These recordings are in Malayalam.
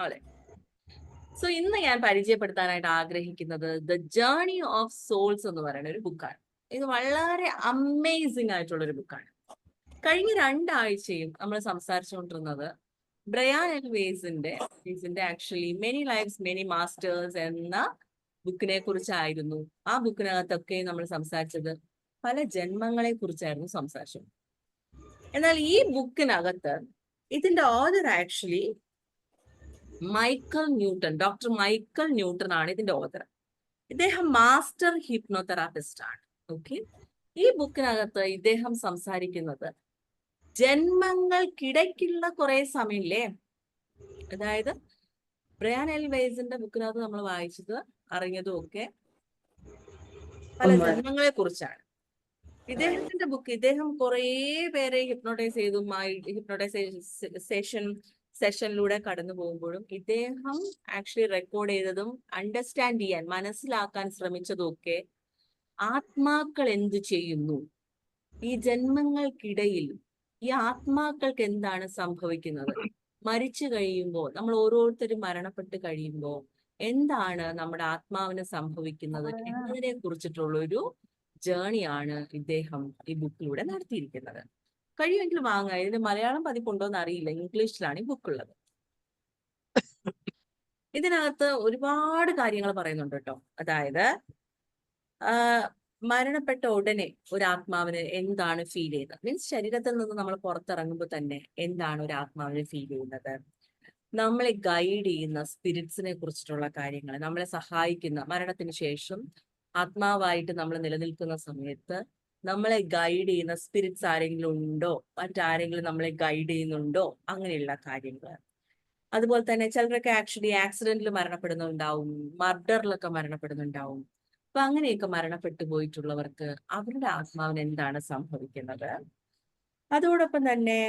അതെ. സോ ഇന്ന് ഞാൻ പരിചയപ്പെടുത്താനായിട്ട് ആഗ്രഹിക്കുന്നത് ദ ജേണി ഓഫ് സോൾസ് എന്ന് പറയുന്ന ഒരു ബുക്കാണ് ഇത് വളരെ അമേസിംഗ് ആയിട്ടുള്ള ഒരു ബുക്കാണ് കഴിഞ്ഞ രണ്ടാഴ്ചയും നമ്മൾ സംസാരിച്ചുകൊണ്ടിരുന്നത് ബ്രയാൻ എൽ വേസിന്റെ വേസിന്റെ actually Many Lives Many Masters എന്ന ബുക്കിനെ കുറിച്ചായിരുന്നു. ആ ബുക്കിനകത്തൊക്കെ നമ്മൾ സംസാരിച്ചത് പല ജന്മങ്ങളെ കുറിച്ചായിരുന്നു സംസാരിച്ചത്. എന്നാൽ ഈ ബുക്കിനകത്ത് ഇതിന്റെ author actually Michael Newton doctor Michael Newton ആണ് ഇതിന്റെ ഓതർ ഇദ്ദേഹം മാസ്റ്റർ ഹിപ്നോതെറാപ്പിസ്റ്റ് ആണ്. ഓക്കെ ഈ ബുക്കിനകത്ത് ഇദ്ദേഹം സംസാരിക്കുന്നത് ജന്മങ്ങൾക്കിടയ്ക്കുള്ള കുറെ സമയമില്ലേ? അതായത് ബ്രയാൻ എൽ വൈസിന്റെ ബുക്കിനകത്ത് നമ്മൾ വായിച്ചത് അറിഞ്ഞതും ഒക്കെ പല ജന്മങ്ങളെ കുറിച്ചാണ് ഇദ്ദേഹത്തിന്റെ ബുക്ക് ഇദ്ദേഹം കുറേ പേരെ ഹിപ്നോട്ടൈസ് ചെയ്തു ഹിപ്നോട്ടൈസേഷൻ സെഷനിലൂടെ കടന്നു പോകുമ്പോഴും ഇദ്ദേഹം ആക്ച്വലി റെക്കോർഡ് ചെയ്തതും അണ്ടർസ്റ്റാൻഡ് ചെയ്യാൻ മനസ്സിലാക്കാൻ ശ്രമിച്ചതും ഒക്കെ ആത്മാക്കൾ എന്ത് ചെയ്യുന്നു? ഈ ജന്മങ്ങൾക്കിടയിൽ ഈ ആത്മാക്കൾക്ക് എന്താണ് സംഭവിക്കുന്നത്? മരിച്ചു കഴിയുമ്പോൾ നമ്മൾ ഓരോരുത്തരും മരണപ്പെട്ട് കഴിയുമ്പോൾ എന്താണ് നമ്മുടെ ആത്മാവിന് സംഭവിക്കുന്നത്? എന്നതിനെ കുറിച്ചിട്ടുള്ള ഒരു ജേണിയാണ് ഇദ്ദേഹം ഈ ബുക്കിലൂടെ നടത്തിയിരിക്കുന്നത്. കഴിയുമെങ്കിൽ വാങ്ങുക. ഇതിന്റെ മലയാളം പതിപ്പുണ്ടോ എന്ന് അറിയില്ല. ഇംഗ്ലീഷിലാണ് ഈ ബുക്ക് ഉള്ളത് ഇതിനകത്ത് ഒരുപാട് കാര്യങ്ങൾ പറയുന്നുണ്ട് കേട്ടോ. അതായത് മരണപ്പെട്ട ഉടനെ ഒരു ആത്മാവിന് എന്താണ് ഫീൽ ചെയ്യുന്നത്? മീൻസ് ശരീരത്തിൽ നിന്ന് നമ്മൾ പുറത്തിറങ്ങുമ്പോൾ തന്നെ എന്താണ് ഒരു ആത്മാവിന് ഫീൽ ചെയ്യുന്നത്? നമ്മളെ ഗൈഡ് ചെയ്യുന്ന സ്പിരിറ്റ്സിനെ കുറിച്ചിട്ടുള്ള കാര്യങ്ങൾ നമ്മളെ സഹായിക്കുന്ന മരണത്തിന് ശേഷം ആത്മാവായിട്ട് നമ്മൾ നിലനിൽക്കുന്ന സമയത്ത് നമ്മളെ ഗൈഡ് ചെയ്യുന്ന സ്പിരിറ്റ്സ് ആരെങ്കിലും ഉണ്ടോ? മറ്റാരെങ്കിലും നമ്മളെ ഗൈഡ് ചെയ്യുന്നുണ്ടോ? അങ്ങനെയുള്ള കാര്യങ്ങൾ അതുപോലെ തന്നെ ചിലരൊക്കെ ആക്ച്വലി ആക്സിഡന്റിൽ മരണപ്പെടുന്നുണ്ടാവും മർഡറിലൊക്കെ മരണപ്പെടുന്നുണ്ടാവും. അപ്പൊ അങ്ങനെയൊക്കെ മരണപ്പെട്ടു പോയിട്ടുള്ളവർക്ക് അവരുടെ ആത്മാവിന് എന്താണ് സംഭവിക്കുന്നത്? അതോടൊപ്പം തന്നെ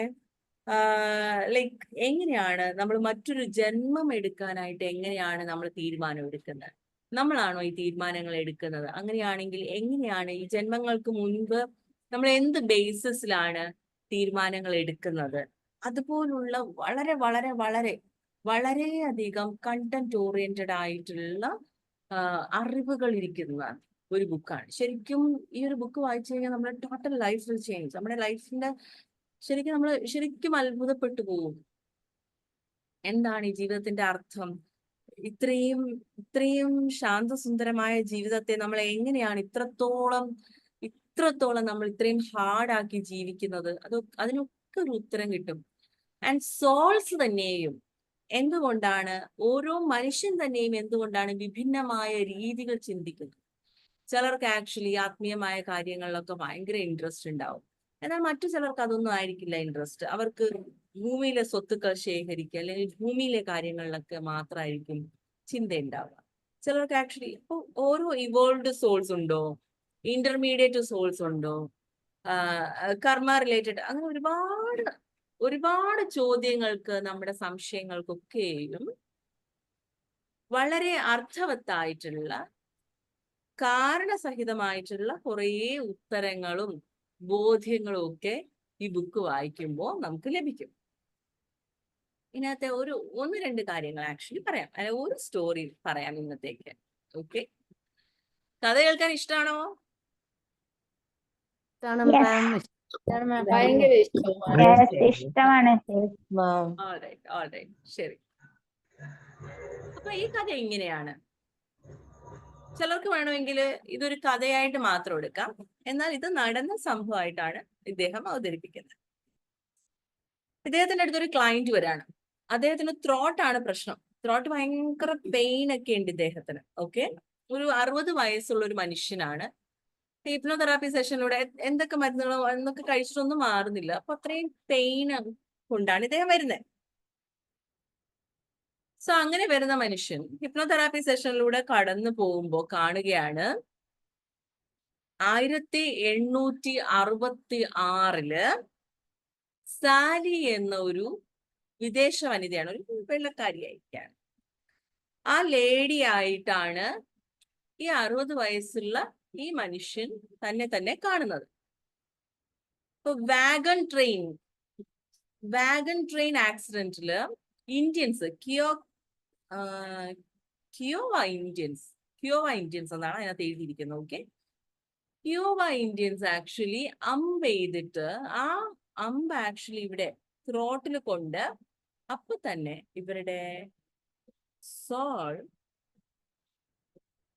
ലൈക്ക് എങ്ങനെയാണ് നമ്മൾ മറ്റൊരു ജന്മം എടുക്കാനായിട്ട് എങ്ങനെയാണ് നമ്മൾ തീരുമാനം എടുക്കുന്നത്? നമ്മളാണോ ഈ തീരുമാനങ്ങൾ എടുക്കുന്നത്? അങ്ങനെയാണെങ്കിൽ എങ്ങനെയാണ് ഈ ജന്മങ്ങൾക്ക് മുൻപ് നമ്മൾ എന്ത് ബേസിസിലാണ് തീരുമാനങ്ങൾ എടുക്കുന്നത്? അതുപോലുള്ള വളരെ വളരെ വളരെ വളരെയധികം കണ്ടന്റ് ഓറിയന്റഡ് ആയിട്ടുള്ള അറിവുകൾ ഇരിക്കുന്ന ഒരു ബുക്കാണ് ശരിക്കും ഈ ഒരു ബുക്ക് വായിച്ചു കഴിഞ്ഞാൽ നമ്മുടെ ടോട്ടൽ ലൈഫ് ചേഞ്ച് നമ്മുടെ ലൈഫിന്റെ ശരിക്കും നമ്മൾ ശരിക്കും അത്ഭുതപ്പെട്ടു പോകും. എന്താണ് ഈ ജീവിതത്തിന്റെ അർത്ഥം? ഇത്രയും ഇത്രയും ശാന്തസുന്ദരമായ ജീവിതത്തെ നമ്മൾ എങ്ങനെയാണ് ഇത്രത്തോളം ഇത്രത്തോളം നമ്മൾ ഇത്രയും ഹാർഡാക്കി ജീവിക്കുന്നത്? അത് അതിനൊക്കെ ഒരു ഉത്തരം കിട്ടും. ആൻഡ് സോൾസ് തന്നെയും എന്തുകൊണ്ടാണ് ഓരോ മനുഷ്യൻ തന്നെയും എന്തുകൊണ്ടാണ് വിഭിന്നമായ രീതികൾ ചിന്തിക്കുന്നത്? ചിലർക്ക് ആക്ച്വലി ആത്മീയമായ കാര്യങ്ങളിലൊക്കെ ഭയങ്കര ഇൻട്രസ്റ്റ് ഉണ്ടാവും. എന്നാൽ മറ്റു ചിലർക്ക് അതൊന്നും ആയിരിക്കില്ല ഇൻട്രസ്റ്റ് അവർക്ക് ഭൂമിയിലെ സ്വത്തുക്കൾ ശേഖരിക്കുക അല്ലെങ്കിൽ ഭൂമിയിലെ കാര്യങ്ങളിലൊക്കെ മാത്രമായിരിക്കും ചിന്ത ഉണ്ടാവുക ചിലർക്ക് ആക്ച്വലി ഇപ്പൊ ഓരോ ഇവോൾവ് സോൾസ് ഉണ്ടോ? ഇന്റർമീഡിയറ്റ് സോൾസ് ഉണ്ടോ? കർമ്മ റിലേറ്റഡ് അങ്ങനെ ഒരുപാട് ഒരുപാട് ചോദ്യങ്ങൾക്ക് നമ്മുടെ സംശയങ്ങൾക്കൊക്കെയും വളരെ അർത്ഥവത്തായിട്ടുള്ള കാരണസഹിതമായിട്ടുള്ള കുറേ ഉത്തരങ്ങളും ബോധ്യങ്ങളും ഒക്കെ ഈ ബുക്ക് വായിക്കുമ്പോൾ നമുക്ക് ലഭിക്കും. ഇതിനകത്തെ ഒരു ഒന്ന് രണ്ട് കാര്യങ്ങൾ ആക്ച്വലി പറയാം. അല്ലെ ഒരു സ്റ്റോറി പറയാം ഇന്നത്തേക്ക്. ഓക്കെ കഥ കേൾക്കാൻ ഇഷ്ടമാണോ. ശരി. അപ്പൊ ഈ കഥ എങ്ങനെയാണ് ചിലർക്ക് വേണമെങ്കിൽ ഇതൊരു കഥയായിട്ട് മാത്രം എടുക്കാം. എന്നാൽ ഇത് നടന്ന സംഭവമായിട്ടാണ് ഇദ്ദേഹം അവതരിപ്പിക്കുന്നത്. ഇദ്ദേഹത്തിന്റെ അടുത്തൊരു ക്ലയന്റ് വരാണ്. അദ്ദേഹത്തിന് ത്രോട്ട് ആണ് പ്രശ്നം. ത്രോട്ട് ഭയങ്കര പെയിൻ ഒക്കെ ഉണ്ട് ഇദ്ദേഹത്തിന്. ഓക്കെ ഒരു അറുപത് വയസ്സുള്ള ഒരു മനുഷ്യനാണ്. ഹീപ്നോതെറാപ്പി സെഷനിലൂടെ എന്തൊക്കെ മരുന്നുകളോ എന്നൊക്കെ കഴിച്ചിട്ടൊന്നും മാറുന്നില്ല. അപ്പൊ അത്രയും പെയിൻ കൊണ്ടാണ് ഇദ്ദേഹം വരുന്നത് സോ അങ്ങനെ വരുന്ന മനുഷ്യൻ ഹിപ്നോതെറാപ്പി സെഷനിലൂടെ കടന്നു പോകുമ്പോൾ കാണുകയാണ് ആയിരത്തി എണ്ണൂറ്റി അറുപത്തി ആറിൽ സാലി എന്ന ഒരു വിദേശ വനിതയാണ് ഒരു വെള്ളക്കാരിയായിരിക്കാണ് ആ ലേഡി ആയിട്ടാണ് ഈ അറുപത് വയസ്സുള്ള ഈ മനുഷ്യൻ തന്നെ തന്നെ കാണുന്നത്. ഇപ്പൊ വാഗൺ ട്രെയിൻ വാഗൺ ട്രെയിൻ ആക്സിഡന്റിൽ Indians കിയോ Kiowa Indians Kiowa Indians എന്നാണ് അതിനകത്ത് എഴുതിയിരിക്കുന്നത് ഓക്കെ ക്യോവ ഇന്ത്യൻസ് ആക്ച്വലി അമ്പ് ചെയ്തിട്ട് ആ അമ്പ് ആക്ച്വലി ഇവിടെ ത്രോട്ടിൽ കൊണ്ട് അപ്പൊ തന്നെ ഇവരുടെ സോൾ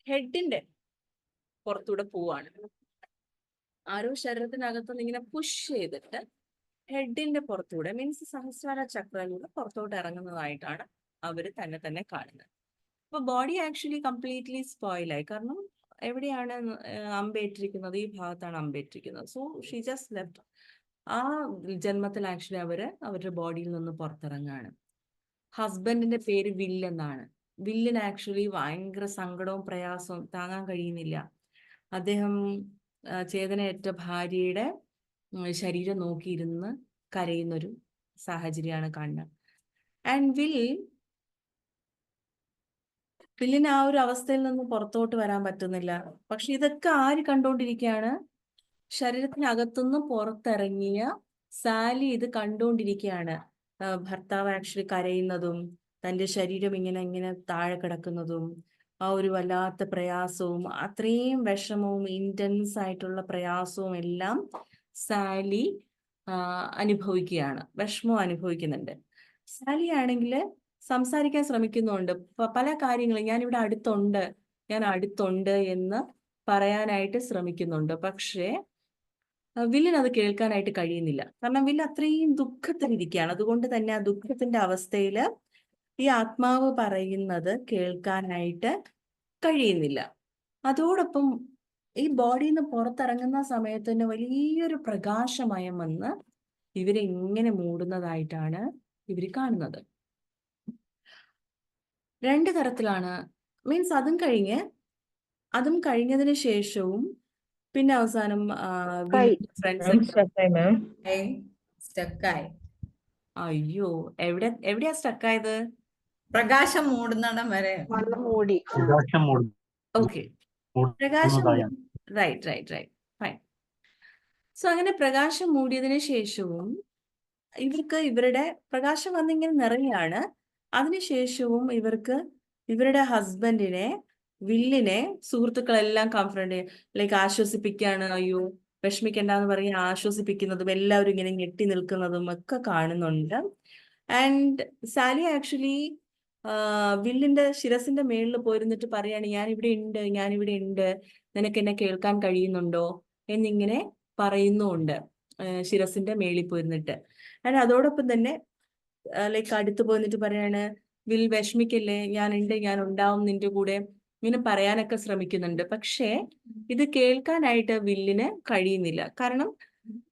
ഹെഡിന്റെ പുറത്തൂടെ പോവാണ്. ആരോ ശരീരത്തിനകത്തുനിന്ന് ഇങ്ങനെ പുഷ് ചെയ്തിട്ട് ഹെഡിന്റെ പുറത്തൂടെ മീൻസ് സഹസ്രാര ചക്രയിലൂടെ പുറത്തോട്ട് ഇറങ്ങുന്നതായിട്ടാണ് അവർ തന്നെ തന്നെ കാണുന്നത്. അപ്പൊ ബോഡി ആക്ച്വലി കംപ്ലീറ്റ്ലി സ്പോയിലായി കാരണം എവിടെയാണ് അമ്പേറ്റിരിക്കുന്നത്? ഈ ഭാഗത്താണ് അമ്പേറ്റിരിക്കുന്നത്. സോ ഷീ ജസ്റ്റ് ലെഫ്റ്റ് ആ ജന്മത്തിൽ ആക്ച്വലി അവർ അവരുടെ ബോഡിയിൽ നിന്ന് പുറത്തിറങ്ങാണ്. ഹസ്ബൻഡിന്റെ പേര് വിൽ എന്നാണ്. വില്ലിന് ആക്ച്വലി ഭയങ്കര സങ്കടവും പ്രയാസവും താങ്ങാൻ കഴിയുന്നില്ല. അദ്ദേഹം ചേതനയേറ്റ ഭാര്യയുടെ ശരീരം നോക്കിയിരുന്ന് കരയുന്നൊരു സാഹചര്യമാണ് കാണുന്നത് ആൻഡ് വിൽ വില്ലിന് ആ ഒരു അവസ്ഥയിൽ നിന്ന് പുറത്തോട്ട് വരാൻ പറ്റുന്നില്ല. പക്ഷെ ഇതൊക്കെ ആര് കണ്ടുകൊണ്ടിരിക്കുകയാണ് ശരീരത്തിനകത്തുനിന്ന് പുറത്തിറങ്ങിയ സാലി ഇത് കണ്ടുകൊണ്ടിരിക്കുകയാണ്. ഭർത്താവ് ആക്ച്വലി കരയുന്നതും തന്റെ ശരീരം ഇങ്ങനെ ഇങ്ങനെ താഴെ കിടക്കുന്നതും ആ ഒരു വല്ലാത്ത പ്രയാസവും അത്രയും വിഷമവും ഇന്റൻസ് ആയിട്ടുള്ള പ്രയാസവും എല്ലാം സാലി അനുഭവിക്കുകയാണ്. വിഷമം അനുഭവിക്കുന്നുണ്ട്. സാലി ആണെങ്കിൽ സംസാരിക്കാൻ ശ്രമിക്കുന്നുണ്ട്. പല കാര്യങ്ങളും ഞാൻ ഇവിടെ അടുത്തുണ്ട് ഞാൻ അടുത്തുണ്ട് എന്ന് പറയാനായിട്ട് ശ്രമിക്കുന്നുണ്ട്. പക്ഷേ വില്ലിന് അത് കേൾക്കാനായിട്ട് കഴിയുന്നില്ല. കാരണം വില്ല് അത്രയും ദുഃഖത്തിലിരിക്കുകയാണ്. അതുകൊണ്ട് തന്നെ ആ ദുഃഖത്തിന്റെ അവസ്ഥയിൽ ഈ ആത്മാവ് പറയുന്നത് കേൾക്കാനായിട്ട് കഴിയുന്നില്ല. അതോടൊപ്പം ഈ ബോഡിയിൽ നിന്ന് പുറത്തിറങ്ങുന്ന സമയത്ത് തന്നെ വലിയൊരു പ്രകാശമയം വന്ന് ഇവരെ ഇങ്ങനെ മൂടുന്നതായിട്ടാണ് ഇവർ കാണുന്നത്. രണ്ട് തരത്തിലാണ്. മീൻസ് അതും കഴിഞ്ഞ് അതും കഴിഞ്ഞതിന് ശേഷവും പിന്നെ അവസാനം സ്റ്റക്കായി അയ്യോ എവിടെ എവിടെയാ സ്റ്റക്കായത് പ്രകാശം മൂടുന്നിടം വരെ. മൂടി. പ്രകാശം ഓക്കെ പ്രകാശം. Right right right fine so അങ്ങനെ പ്രകാശം മൂടിയതിനു ശേഷവും ഇവർക്ക് ഇവരുടെ പ്രകാശം വന്നിങ്ങനെ നിറയാണ്. അതിനുശേഷവും ഇവർക്ക് ഇവരുടെ ഹസ്ബൻഡിനെ വില്ലിനെ സുഹൃത്തുക്കളെല്ലാം കംഫർട്ട് ലൈക്ക് ആശ്വസിപ്പിക്കുകയാണ് അയ്യോ വിഷമിക്കണ്ടെന്ന് പറഞ്ഞ് ആശ്വസിപ്പിക്കുന്നതും എല്ലാവരും ഇങ്ങനെ ഞെട്ടി നിൽക്കുന്നതും ഒക്കെ കാണുന്നുണ്ട്. ആൻഡ് സാലി ആക്ച്വലി വില്ലിന്റെ ശിരസിന്റെ മേളിൽ പോയിരുന്നിട്ട് പറയാണ് ഞാൻ ഇവിടെ ഉണ്ട് ഞാൻ ഇവിടെ ഉണ്ട് നിനക്ക് എന്നെ കേൾക്കാൻ കഴിയുന്നുണ്ടോ? എന്നിങ്ങനെ പറയുന്നുണ്ട് ശിരസിന്റെ മേളിൽ പോയിരുന്നിട്ട്. ആൻഡ് അതോടൊപ്പം തന്നെ ലൈക്ക് അടുത്ത് പോന്നിട്ട് പറയാണ് വിൽ വിഷമിക്കല്ലേ? ഞാൻ ഉണ്ട് ഞാൻ ഉണ്ടാവും നിന്റെ കൂടെ. ഇങ്ങനെ പറയാനൊക്കെ ശ്രമിക്കുന്നുണ്ട്. പക്ഷേ ഇത് കേൾക്കാനായിട്ട് വില്ലിന് കഴിയുന്നില്ല. കാരണം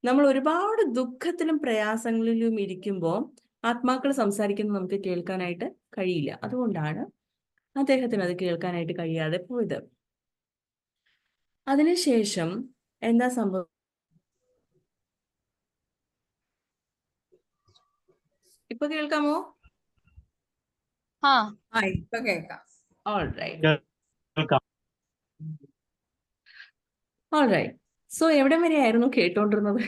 നമ്മൾ ഒരുപാട് ദുഃഖത്തിലും പ്രയാസങ്ങളിലും ഇരിക്കുമ്പോൾ ആത്മാക്കൾ സംസാരിക്കുന്നത് നമുക്ക് കേൾക്കാനായിട്ട് കഴിയില്ല. അതുകൊണ്ടാണ് അദ്ദേഹത്തിന് അത് കേൾക്കാനായിട്ട് കഴിയാതെ പോയത്. അതിനുശേഷം എന്താ സംഭവം? ഇപ്പൊ കേൾക്കാമോ? ആ. ഇപ്പൊ കേൾക്കാം. ഓൾ റൈറ്റ് കേൾക്കാം. സോ എവിടെ വരെയായിരുന്നു കേട്ടോണ്ടിരുന്നത്?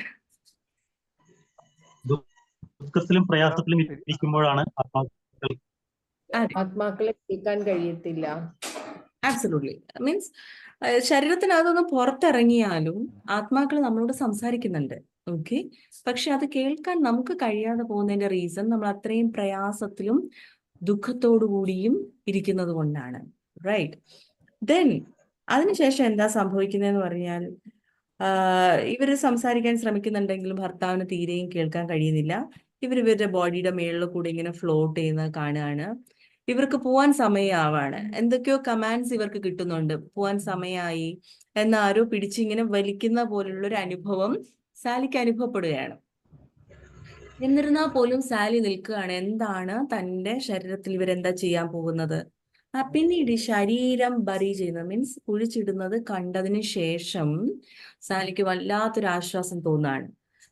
ദുഃഖത്തിലും പ്രയാസത്തിലും ഇരിക്കുമ്പോഴാണ് ആത്മാക്കൾ ആത്മാക്കളെ കേൾക്കാൻ കഴിയത്തില്ല. ആബ്സലൂട്ട്ലി മീൻസ് ശരീരത്തിനകത്തൊന്ന് പുറത്തിറങ്ങിയാലും ആത്മാക്കൾ നമ്മളോട് സംസാരിക്കുന്നുണ്ട്. ഓക്കെ പക്ഷെ അത് കേൾക്കാൻ നമുക്ക് കഴിയാതെ പോകുന്നതിന്റെ റീസൺ നമ്മൾ അത്രയും പ്രയാസത്തിലും ദുഃഖത്തോടു കൂടിയും ഇരിക്കുന്നത് കൊണ്ടാണ്. റൈറ്റ് ദെൻ അതിനുശേഷം എന്താ സംഭവിക്കുന്നതെന്ന് പറഞ്ഞാൽ ഇവർ സംസാരിക്കാൻ ശ്രമിക്കുന്നുണ്ടെങ്കിലും ഭർത്താവിന് തീരെയും കേൾക്കാൻ കഴിയുന്നില്ല. ഇവർ ഇവരുടെ ബോഡിയുടെ മേളിൽ കൂടെ ഇങ്ങനെ ഫ്ലോട്ട് ചെയ്യുന്ന കാണുകയാണ്. ഇവർക്ക് പോവാൻ സമയമാവാണ്. എന്തൊക്കെയോ കമാൻഡ്സ് ഇവർക്ക് കിട്ടുന്നുണ്ട്. പോവാൻ സമയമായി. എന്നാരോ പിടിച്ചിങ്ങനെ വലിക്കുന്ന പോലുള്ള ഒരു അനുഭവം സാലിക്ക് അനുഭവപ്പെടുകയാണ്. എന്നിരുന്നാൽ പോലും സാലി നിൽക്കുകയാണ്. എന്താണ് തന്റെ ശരീരത്തിൽ ഇവരെന്താ ചെയ്യാൻ പോകുന്നത്? പിന്നീട് ഈ ശരീരം ബറി ചെയ്യുന്നത് മീൻസ് കുഴിച്ചിടുന്നത് കണ്ടതിന് ശേഷം സാലിക്ക് വല്ലാത്തൊരു ആശ്വാസം തോന്നാണ്.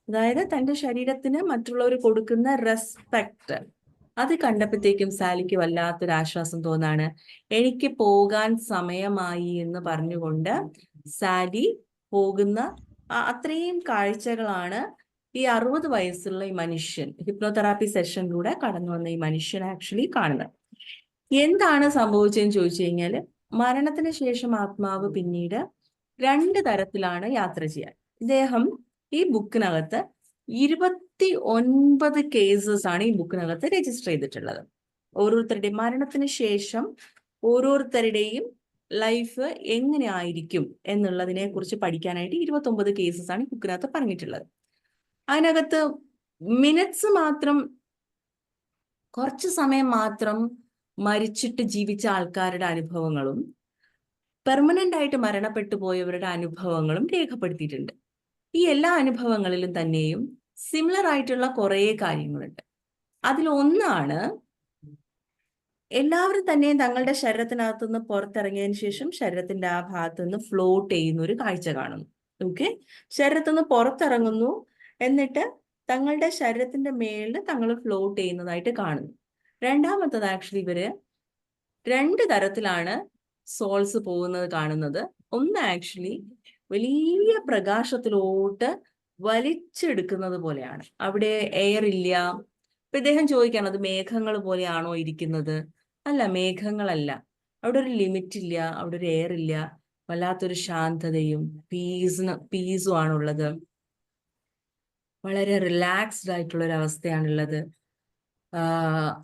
അതായത് തന്റെ ശരീരത്തിന് മറ്റുള്ളവർ കൊടുക്കുന്ന റെസ്പെക്ട് അത് കണ്ടപ്പോഴത്തേക്കും സാലിക്ക് വല്ലാത്തൊരു ആശ്വാസം തോന്നാണ്. എനിക്ക് പോകാൻ സമയമായി എന്ന് പറഞ്ഞുകൊണ്ട് സാലി പോകുന്ന അത്രയും കാഴ്ചകളാണ് ഈ അറുപത് വയസ്സുള്ള ഈ മനുഷ്യൻ. ഹിപ്നോതെറാപ്പി സെഷനിലൂടെ കടന്നു വന്ന ഈ മനുഷ്യൻ ആക്ച്വലി കാണുന്നത്. എന്താണ് സംഭവിച്ചതെന്ന് ചോദിച്ചു കഴിഞ്ഞാൽ മരണത്തിന് ശേഷം ആത്മാവ് പിന്നീട് രണ്ട് തരത്തിലാണ് യാത്ര ചെയ്യാൻ. ഇദ്ദേഹം ഈ ബുക്കിനകത്ത് ഇരുപത്തി ഒൻപത് കേസസ് ആണ് ഈ ബുക്കിനകത്ത് രജിസ്റ്റർ ചെയ്തിട്ടുള്ളത്. ഓരോരുത്തരുടെയും മരണത്തിന് ശേഷം ഓരോരുത്തരുടെയും ലൈഫ് എങ്ങനെ ആയിരിക്കും എന്നുള്ളതിനെ കുറിച്ച് പഠിക്കാനായിട്ട് ഇരുപത്തി ഒമ്പത് കേസസ് ആണ് ബുക്കിനകത്ത് പറഞ്ഞിട്ടുള്ളത്. അതിനകത്ത് മിനിറ്റ്സ് മാത്രം കുറച്ച് സമയം മാത്രം മരിച്ചിട്ട് ജീവിച്ച ആൾക്കാരുടെ അനുഭവങ്ങളും പെർമനന്റ് ആയിട്ട് മരണപ്പെട്ടു പോയവരുടെ അനുഭവങ്ങളും രേഖപ്പെടുത്തിയിട്ടുണ്ട്. ഈ എല്ലാ അനുഭവങ്ങളിലും തന്നെയും സിമിലർ ആയിട്ടുള്ള കുറേ കാര്യങ്ങളുണ്ട്. അതിലൊന്നാണ് എല്ലാവരും തന്നെയും തങ്ങളുടെ ശരീരത്തിനകത്തു നിന്ന് പുറത്തിറങ്ങിയതിന് ശേഷം ശരീരത്തിന്റെ ആ ഭാഗത്ത് നിന്ന് ഫ്ലോട്ട് ചെയ്യുന്ന ഒരു കാഴ്ച കാണുന്നു. ഓക്കെ ശരീരത്തിൽ നിന്ന് പുറത്തിറങ്ങുന്നു. എന്നിട്ട് തങ്ങളുടെ ശരീരത്തിന്റെ മേളിൽ തങ്ങൾ ഫ്ലോട്ട് ചെയ്യുന്നതായിട്ട് കാണുന്നു. രണ്ടാമത്തത് ആക്ച്വലി ഇവർ രണ്ട് തരത്തിലാണ് സോൾസ് പോകുന്നത് കാണുന്നത്. ഒന്ന് ആക്ച്വലി വലിയ പ്രകാശത്തിലോട്ട് വലിച്ചെടുക്കുന്നത് പോലെയാണ്. അവിടെ എയർ ഇല്ല. ഇപ്പൊ ഇദ്ദേഹം ചോദിക്കാണ് അത് മേഘങ്ങൾ പോലെയാണോ ഇരിക്കുന്നത്? അല്ല മേഘങ്ങളല്ല. അവിടെ ഒരു ലിമിറ്റ് ഇല്ല അവിടെ ഒരു എയർ ഇല്ല. വല്ലാത്തൊരു ശാന്തതയും പീസിന് പീസും ആണുള്ളത്. വളരെ റിലാക്സ്ഡ് ആയിട്ടുള്ള ഒരു അവസ്ഥയാണുള്ളത്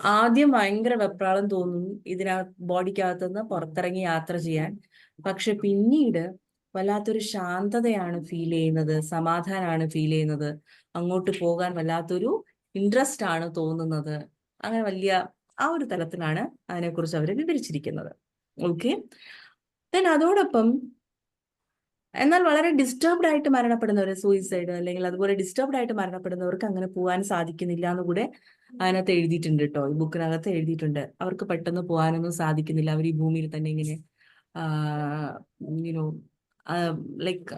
ആദ്യം ഭയങ്കര വെപ്രാളം തോന്നും ഇതിനകത്ത് ബോഡിക്കകത്തുനിന്ന് പുറത്തിറങ്ങി യാത്ര ചെയ്യാൻ. പക്ഷെ പിന്നീട് വല്ലാത്തൊരു ശാന്തതയാണ് ഫീൽ ചെയ്യുന്നത് സമാധാനമാണ് ഫീൽ ചെയ്യുന്നത്. അങ്ങോട്ട് പോകാൻ വല്ലാത്തൊരു ഇൻട്രസ്റ്റ് ആണ് തോന്നുന്നത്. അങ്ങനെ വലിയ ആ ഒരു തലത്തിലാണ് അതിനെക്കുറിച്ച് അവർ വിവരിച്ചിരിക്കുന്നത്. ഓക്കെ? ദെൻ അതോടൊപ്പം എന്നാൽ വളരെ ഡിസ്റ്റർബ്ഡ് ആയിട്ട് മരണപ്പെടുന്നവർ സൂയിസൈഡ് അല്ലെങ്കിൽ അതുപോലെ ഡിസ്റ്റർബ്ഡ് ആയിട്ട് മരണപ്പെടുന്നവർക്ക് അങ്ങനെ പോകാൻ സാധിക്കുന്നില്ല എന്ന് കൂടെ അതിനകത്ത് എഴുതിയിട്ടുണ്ട് കേട്ടോ ഈ ബുക്കിനകത്ത് എഴുതിയിട്ടുണ്ട്. അവർക്ക് പെട്ടെന്ന് പോകാനൊന്നും സാധിക്കുന്നില്ല. അവർ ഈ ഭൂമിയിൽ തന്നെ ഇങ്ങനെ യുനോ ലൈക്ക്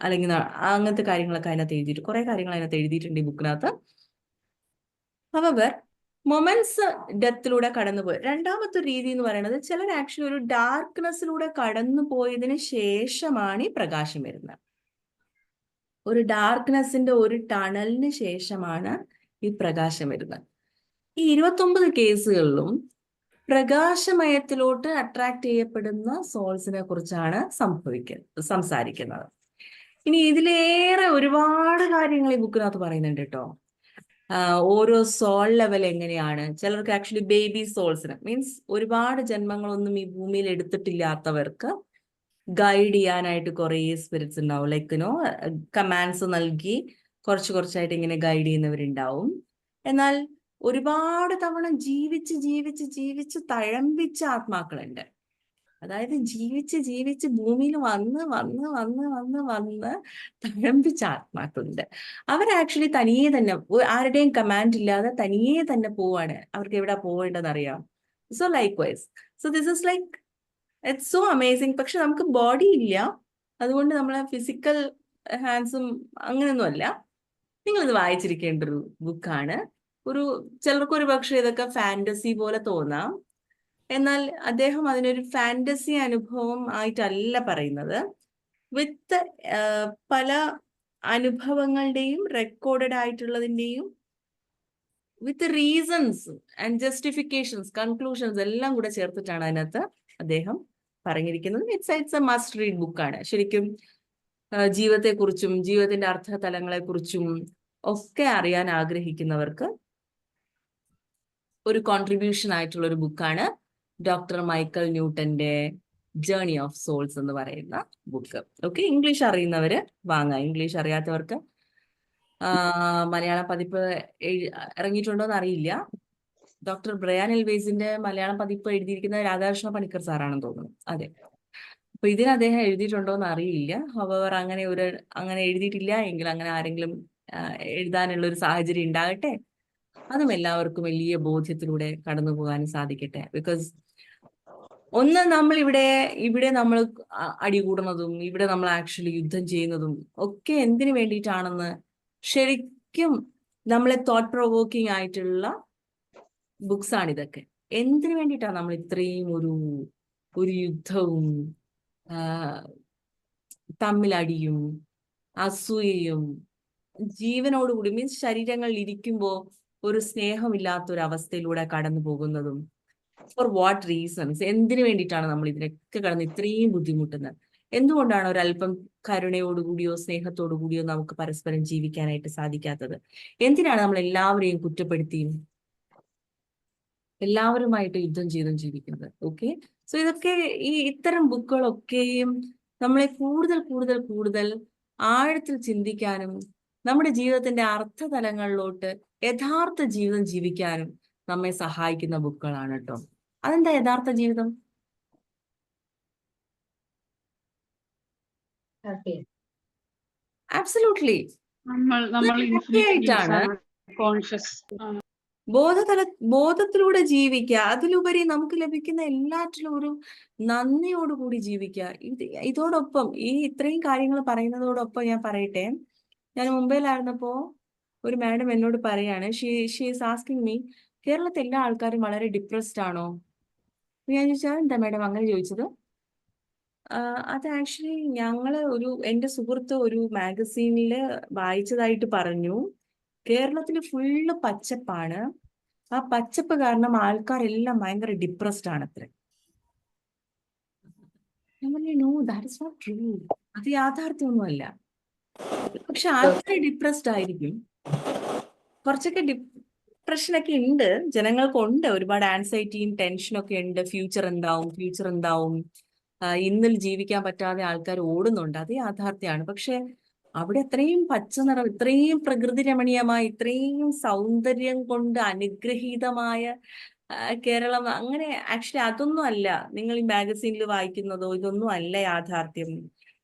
അല്ലെങ്കിൽ അങ്ങനത്തെ കാര്യങ്ങളൊക്കെ അതിനകത്ത് എഴുതിയിട്ട് കുറെ കാര്യങ്ങൾ അതിനകത്ത് എഴുതിയിട്ടുണ്ട് ഈ ബുക്കിനകത്ത് ഹവർ മൊമെന്റ്സ് ഡെത്തിലൂടെ കടന്നുപോയി. രണ്ടാമത്തെ രീതി എന്ന് പറയുന്നത് ചിലർ ആക്ച്വലി ഒരു ഡാർക്ക്നെസ്സിലൂടെ കടന്നു പോയതിന് ശേഷമാണ് ഈ പ്രകാശം വരുന്നത്. ഒരു ഡാർക്ക്നെസ്സിന്റെ ഒരു ടണലിന് ശേഷമാണ് ഈ പ്രകാശം വരുന്നത്. ഈ ഇരുപത്തൊമ്പത് കേസുകളിലും പ്രകാശമയത്തിലോട്ട് അട്രാക്ട് ചെയ്യപ്പെടുന്ന സോൾസിനെ കുറിച്ചാണ് സംഭവിക്കുന്നത് സംസാരിക്കുന്നത്. ഇനി ഇതിലേറെ ഒരുപാട് കാര്യങ്ങൾ ഈ ബുക്കിനകത്ത് പറയുന്നുണ്ട് കേട്ടോ. ഓരോ സോൾ ലെവൽ എങ്ങനെയാണ്? ചിലർക്ക് ആക്ച്വലി ബേബി സോൾസിന് മീൻസ് ഒരുപാട് ജന്മങ്ങളൊന്നും ഈ ഭൂമിയിൽ എടുത്തിട്ടില്ലാത്തവർക്ക് ഗൈഡ് ചെയ്യാനായിട്ട് കുറേ സ്പിരിറ്റ്സ് ഉണ്ടാവും. ലൈക്ക് നോ കമാൻഡ്സ് നൽകി കുറച്ച് കുറച്ചായിട്ട് ഇങ്ങനെ ഗൈഡ് ചെയ്യുന്നവരുണ്ടാവും. എന്നാൽ ഒരുപാട് തവണ ജീവിച്ച് ജീവിച്ച് ജീവിച്ച് തഴമ്പിച്ച ആത്മാക്കളുണ്ട്. അതായത് ജീവിച്ച് ജീവിച്ച് ഭൂമിയിൽ വന്ന് വന്ന് വന്ന് വന്ന് വന്ന് തഴമ്പിച്ച ആത്മാക്കളുണ്ട്. അവർ ആക്ച്വലി തനിയെ തന്നെ ആരുടെയും കമാൻഡ് ഇല്ലാതെ തനിയെ തന്നെ പോവാണ്. അവർക്ക് എവിടെ പോവേണ്ടതെന്ന് അറിയാം so like wise so this is like it's so amazing പക്ഷെ നമുക്ക് ബോഡി ഇല്ല. അതുകൊണ്ട് നമ്മളെ ഫിസിക്കൽ ഹാൻഡ്സും അങ്ങനെയൊന്നും അല്ല. നിങ്ങൾ ഇത് വായിച്ചിരിക്കേണ്ട ഒരു ബുക്കാണ് ഒരു ചിലർക്ക് ഒരു പക്ഷേ ഇതൊക്കെ ഫാന്റസി പോലെ തോന്നാം. എന്നാൽ അദ്ദേഹം അതിനൊരു ഫാന്റസി അനുഭവം ആയിട്ടല്ല പറയുന്നത്. വിത്ത് പല അനുഭവങ്ങളുടെയും recorded ആയിട്ടുള്ളതിന്റെയും with reasons and justifications conclusions എല്ലാം കൂടെ ചേർത്തിട്ടാണ് അതിനകത്ത് അദ്ദേഹം പറഞ്ഞിരിക്കുന്നത്. It's it's a must read ബുക്കാണ് ശരിക്കും ജീവിതത്തെക്കുറിച്ചും ജീവിതത്തിന്റെ അർത്ഥ അർത്ഥതലങ്ങളെക്കുറിച്ചും ഒക്കെ അറിയാൻ ആഗ്രഹിക്കുന്നവർക്ക് ഒരു കോൺട്രിബ്യൂഷൻ ആയിട്ടുള്ള ഒരു ബുക്കാണ് ഡോക്ടർ മൈക്കൽ ന്യൂട്ടന്റെ ജേണി ഓഫ് സോൾസ് എന്ന് പറയുന്ന ബുക്ക് ഓക്കെ ഇംഗ്ലീഷ് അറിയുന്നവര് വാങ്ങാം. ഇംഗ്ലീഷ് അറിയാത്തവർക്ക് മലയാള പതിപ്പ് ഇറങ്ങിയിട്ടുണ്ടോ എന്ന് അറിയില്ല. ഡോക്ടർ ബ്രയാൻ എൽവേസിന്റെ മലയാളം പതിപ്പ് എഴുതിയിരിക്കുന്ന രാധാകൃഷ്ണ പണിക്കർ സാറാണെന്ന് തോന്നുന്നു. അതെ. അപ്പൊ ഇതിന് അദ്ദേഹം എഴുതിയിട്ടുണ്ടോ എന്ന് അറിയില്ല. ഹവർ അങ്ങനെ ഒരു അങ്ങനെ എഴുതിയിട്ടില്ല. എങ്കിൽ അങ്ങനെ ആരെങ്കിലും എഴുതാനുള്ള ഒരു സാഹചര്യം ഉണ്ടാകട്ടെ. അതും എല്ലാവർക്കും വലിയ ബോധ്യത്തിലൂടെ കടന്നു പോകാനും സാധിക്കട്ടെ. ബിക്കോസ് ഒന്ന് നമ്മൾ ഇവിടെ ഇവിടെ നമ്മൾ അടി അടികൂടുന്നതും ഇവിടെ നമ്മൾ ആക്ച്വലി യുദ്ധം ചെയ്യുന്നതും ഒക്കെ എന്തിനു വേണ്ടിയിട്ടാണെന്ന് ശരിക്കും നമ്മളെ തോട്ട് പ്രൊവോക്കിംഗ് ആയിട്ടുള്ള ബുക്സ് ആണ് ഇതൊക്കെ. എന്തിനു വേണ്ടിയിട്ടാണ് നമ്മൾ ഇത്രയും ഒരു ഒരു യുദ്ധവും തമ്മിലടിയും അസൂയയും ജീവനോടുകൂടി മീൻസ് ശരീരങ്ങളിൽ ഇരിക്കുമ്പോൾ ഒരു സ്നേഹമില്ലാത്തൊരവസ്ഥയിലൂടെ കടന്നു പോകുന്നതും ഫോർ വാട്ട് റീസൺസ് എന്തിനു വേണ്ടിയിട്ടാണ് നമ്മൾ ഇതിനൊക്കെ കടന്ന് ഇത്രയും ബുദ്ധിമുട്ടുന്നത്? എന്തുകൊണ്ടാണ് ഒരല്പം കരുണയോടുകൂടിയോ സ്നേഹത്തോടുകൂടിയോ നമുക്ക് പരസ്പരം ജീവിക്കാനായിട്ട് സാധിക്കാത്തത്? എന്തിനാണ് നമ്മൾ എല്ലാവരെയും കുറ്റപ്പെടുത്തിയും എല്ലാവരുമായിട്ട് യുദ്ധം ചെയ്തും ജീവിക്കുന്നത്? ഓക്കെ സോ ഇതൊക്കെ ഈ ഇത്തരം ബുക്കുകളൊക്കെയും നമ്മളെ കൂടുതൽ കൂടുതൽ കൂടുതൽ ആഴത്തിൽ ചിന്തിക്കാനും നമ്മുടെ ജീവിതത്തിന്റെ അർത്ഥതലങ്ങളിലോട്ട് യഥാർത്ഥ ജീവിതം ജീവിക്കാനും നമ്മെ സഹായിക്കുന്ന ബുക്കുകളാണ് കേട്ടോ. അതെന്താ യഥാർത്ഥ ജീവിതം? ആബ്സലൂട്ട്ലി നമ്മൾ നമ്മൾ തീർച്ചയായിട്ടാണ്. കോൺഷ്യസ് ബോധതല ബോധത്തിലൂടെ ജീവിക്കുക. അതിലുപരി നമുക്ക് ലഭിക്കുന്ന എല്ലാറ്റിലും ഒരു നന്ദിയോടുകൂടി ജീവിക്കുക. ഇത് ഇതോടൊപ്പം ഈ ഇത്രയും കാര്യങ്ങൾ പറയുന്നതോടൊപ്പം ഞാൻ പറയട്ടെ. ഞാൻ മുംബൈയിലായിരുന്നപ്പോ ഒരു മാഡം എന്നോട് പറയാണ് she she is asking me കേരളത്തിലെ എല്ലാ ആൾക്കാരും വളരെ ഡിപ്രസ്ഡ് ആണോ? ഞാൻ ചോദിച്ചാൽ എന്താ മേഡം അങ്ങനെ ചോദിച്ചത്? അത് ആക്ച്വലി ഞങ്ങൾ ഒരു എന്റെ സുഹൃത്ത് ഒരു മാഗസീനിൽ വായിച്ചതായിട്ട് പറഞ്ഞു. കേരളത്തിൽ ഫുള്ള് പച്ചപ്പാണ്. ആ പച്ചപ്പ് കാരണം ആൾക്കാരെല്ലാം ഭയങ്കര ഡിപ്രസ്ഡ് ആണ് അത്ര നോ അത് യാഥാർത്ഥ്യമൊന്നുമല്ല. പക്ഷെ ആൾക്കാർ ഡിപ്രസ്ഡ് ആയിരിക്കും. കുറച്ചൊക്കെ ഡിപ്രഷനൊക്കെ ഉണ്ട്. ജനങ്ങൾക്കുണ്ട്. ഒരുപാട് ആൻസൈറ്റിയും ടെൻഷനും ഒക്കെ ഉണ്ട്. ഫ്യൂച്ചർ എന്താവും? ഫ്യൂച്ചർ എന്താവും? ഇന്നിൽ ജീവിക്കാൻ പറ്റാതെ ആൾക്കാർ ഓടുന്നുണ്ട്. അത് യാഥാർത്ഥ്യമാണ്. പക്ഷെ അവിടെ അത്രയും പച്ച നിറം ഇത്രയും പ്രകൃതി രമണീയമായ ഇത്രയും സൗന്ദര്യം കൊണ്ട് അനുഗ്രഹീതമായ കേരളം അങ്ങനെ ആക്ച്വലി അതൊന്നും അല്ല. നിങ്ങൾ ഈ മാഗസീനിൽ വായിക്കുന്നതോ ഇതൊന്നും അല്ല യാഥാർത്ഥ്യം.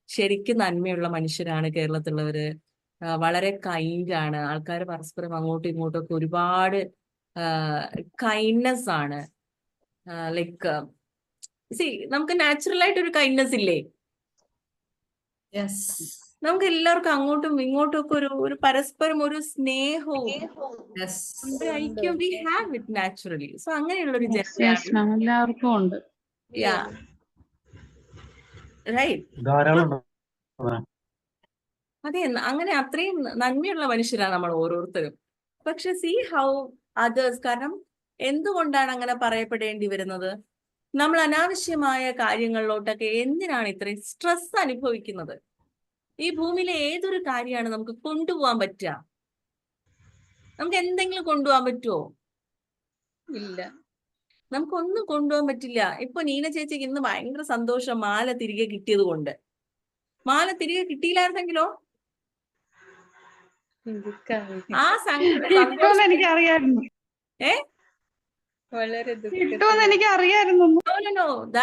ശരിക്കും നന്മയുള്ള മനുഷ്യരാണ് കേരളത്തിലുള്ളവര്. വളരെ കൈൻഡ് ആണ് ആൾക്കാർ പരസ്പരം അങ്ങോട്ടും ഇങ്ങോട്ടും ഒക്കെ ഒരുപാട് കൈൻഡ്നെസ് ആണ്. ലൈക്ക് സി നമുക്ക് നാച്ചുറൽ ആയിട്ട് ഒരു കൈൻഡ്നെസ് ഇല്ലേ? യെസ് നമുക്ക് എല്ലാവർക്കും അങ്ങോട്ടും ഇങ്ങോട്ടും ഒക്കെ ഒരു ഒരു പരസ്പരം ഒരു സ്നേഹവും ഐക്യം we have it naturally so അങ്ങനെയുള്ള ഒരു ജനറേഷൻ എല്ലാവർക്കും ഉണ്ട്. റൈറ്റ് ധാരാളം ഉണ്ട്. അതെ അങ്ങനെ അത്രയും നന്മയുള്ള മനുഷ്യരാണ് നമ്മൾ ഓരോരുത്തരും. പക്ഷെ സി ഹൗ അതേഴ്സ് കാരണം എന്തുകൊണ്ടാണ് അങ്ങനെ പറയപ്പെടേണ്ടി വരുന്നത്? നമ്മൾ അനാവശ്യമായ കാര്യങ്ങളിലോട്ടൊക്കെ എന്തിനാണ് ഇത്രയും സ്ട്രെസ് അനുഭവിക്കുന്നത്? ഈ ഭൂമിയിലെ ഏതൊരു കാര്യമാണ് നമുക്ക് കൊണ്ടുപോകാൻ പറ്റുക നമുക്ക് എന്തെങ്കിലും കൊണ്ടുപോകാൻ പറ്റുമോ ഇല്ല. നമുക്കൊന്നും കൊണ്ടുപോകാൻ പറ്റില്ല. ഇപ്പൊ നീന ചേച്ചിക്ക് ഇന്ന് ഭയങ്കര സന്തോഷം. മാല തിരികെ കിട്ടിയത് കൊണ്ട്. മാല തിരികെ കിട്ടിയില്ലായിരുന്നെങ്കിലോ? ആ സംഘം എനിക്ക് അറിയായിരുന്നു ഏ? വളരെ എനിക്ക് അറിയായിരുന്നു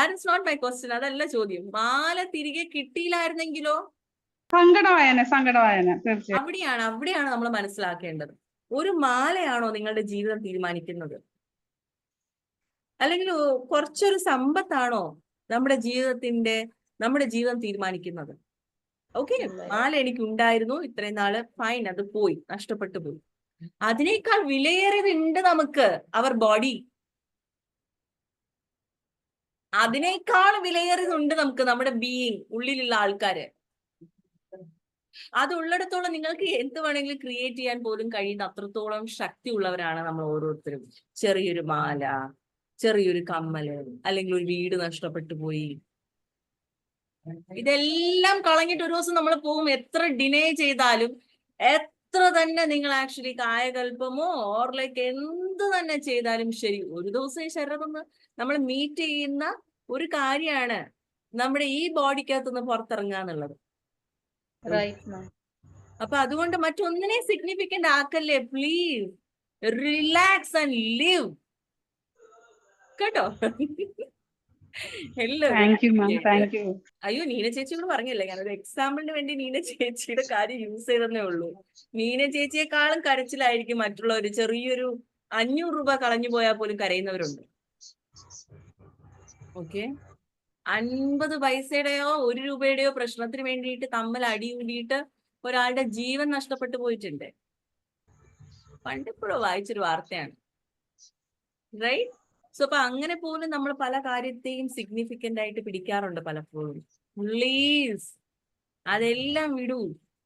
is not my question. അതല്ല ചോദ്യം. മാല തിരികെ കിട്ടിയില്ലായിരുന്നെങ്കിലോ? സങ്കടവായന സങ്കടവായന. അവിടെയാണ് അവിടെയാണ് നമ്മൾ മനസ്സിലാക്കേണ്ടത്. ഒരു മാലയാണോ നിങ്ങളുടെ ജീവിതം തീരുമാനിക്കുന്നത്? അല്ലെങ്കിൽ കുറച്ചൊരു സമ്പത്താണോ നമ്മുടെ ജീവിതത്തിന്റെ നമ്മുടെ ജീവിതം തീരുമാനിക്കുന്നത്? ഓക്കെ മാല എനിക്ക് ഉണ്ടായിരുന്നു ഇത്രയും നാൾ ഫൈൻ അത് പോയി. നഷ്ടപ്പെട്ടു പോയി. അതിനേക്കാൾ വിലയേറിയതുണ്ട് നമുക്ക് അവർ ബോഡി അതിനേക്കാൾ വിലയേറിയതുണ്ട് നമുക്ക് നമ്മുടെ ബീയിങ് ഉള്ളിലുള്ള ആൾക്കാര്. അത് ഉള്ളിടത്തോളം നിങ്ങൾക്ക് എന്ത് വേണമെങ്കിലും ക്രിയേറ്റ് ചെയ്യാൻ പോലും കഴിയുന്ന അത്രത്തോളം ശക്തി ഉള്ളവരാണ് നമ്മൾ ഓരോരുത്തരും. ചെറിയൊരു മാല ചെറിയൊരു കമ്മൽ അല്ലെങ്കിൽ ഒരു വീട് നഷ്ടപ്പെട്ടു പോയി. ഇതെല്ലാം കളഞ്ഞിട്ട് ഒരു ദിവസം നമ്മൾ പോകും. എത്ര ഡിനേ ചെയ്താലും എത്ര തന്നെ നിങ്ങൾ ആക്ച്വലി കായകൽപ്പമോ ഓർ ലൈക്ക് എന്ത് തന്നെ ചെയ്താലും ശരി ഒരു ദിവസം ഈ ശരീരം നമ്മൾ മീറ്റ് ചെയ്യുന്ന ഒരു കാര്യമാണ് നമ്മുടെ ഈ ബോഡിക്കകത്തുനിന്ന് പുറത്തിറങ്ങുക എന്നുള്ളത്. അപ്പൊ അതുകൊണ്ട് മറ്റൊന്നിനെ സിഗ്നിഫിക്കന്റ് ആക്കല്ലേ? പ്ലീസ് റിലാക്സ് ആൻഡ് ലിവ് കേട്ടോ? എല്ലാവരും അയ്യോ നീന ചേച്ചി കൂടെ പറഞ്ഞില്ലേ. ഒരു എക്സാമ്പിളിന് വേണ്ടി നീന ചേച്ചിയുടെ കാര്യം യൂസ് ചെയ്തെന്നേ ഉള്ളൂ. നീന ചേച്ചിയെക്കാളും കരച്ചിലായിരിക്കും മറ്റുള്ളവർ ചെറിയൊരു അഞ്ഞൂറ് രൂപ കളഞ്ഞു പോയാൽ പോലും കരയുന്നവരുണ്ട്. ഓക്കെ അൻപത് പൈസയുടെയോ ഒരു രൂപയുടെയോ പ്രശ്നത്തിന് വേണ്ടിയിട്ട് തമ്മിൽ അടി കൂടിയിട്ട് ഒരാളുടെ ജീവൻ നഷ്ടപ്പെട്ടു പോയിട്ടുണ്ട്. പണ്ടിപ്പോഴോ വായിച്ചൊരു വാർത്തയാണ്. റൈറ്റ് സോ അപ്പൊ അങ്ങനെ പോലും നമ്മൾ പല കാര്യത്തെയും സിഗ്നിഫിക്കന്റ് ആയിട്ട് പിടിക്കാറുണ്ട് പലപ്പോഴും. പ്ലീസ് അതെല്ലാം വിടൂ.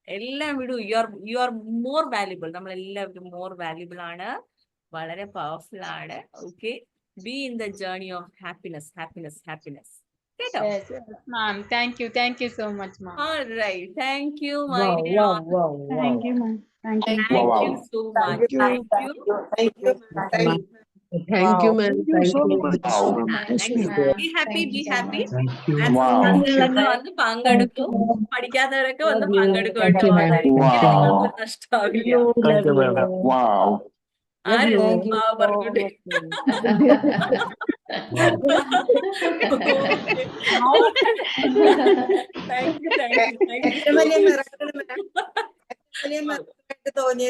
എല്ലാം വിടൂ. You are you are more valuable നമ്മൾ എല്ലാവരും മോർ വാല്യുബിൾ ആണ്. വളരെ പവർഫുൾ ആണ്. Okay be in the journey of happiness happiness happiness കേട്ടോ? Yes, ma'am. Thank you. Thank you so much, ma'am. Alright, thank you, my dear. wow, wow, wow. Thank you ma'am thank you Thank Wow. you. So much. Thank you. Thank you, ma'am. Thank you. Thank you. Wow. Thank you. Be happy, be happy. Thank you And Wow. നിങ്ങളൊക്കെ വന്ന് പങ്കെടുക്കും പഠിക്കാത്തവരൊക്കെ വന്ന് പങ്കെടുക്കും Thank കേട്ടോ you, ma'am. അതായിരിക്കും Wow. നിങ്ങൾക്ക് നഷ്ടമാവില്ല Thank you, madam. Wow. ആര് Thank you ആ പറഞ്ഞോട്ടെ thank you thank you thank you തോന്നിയ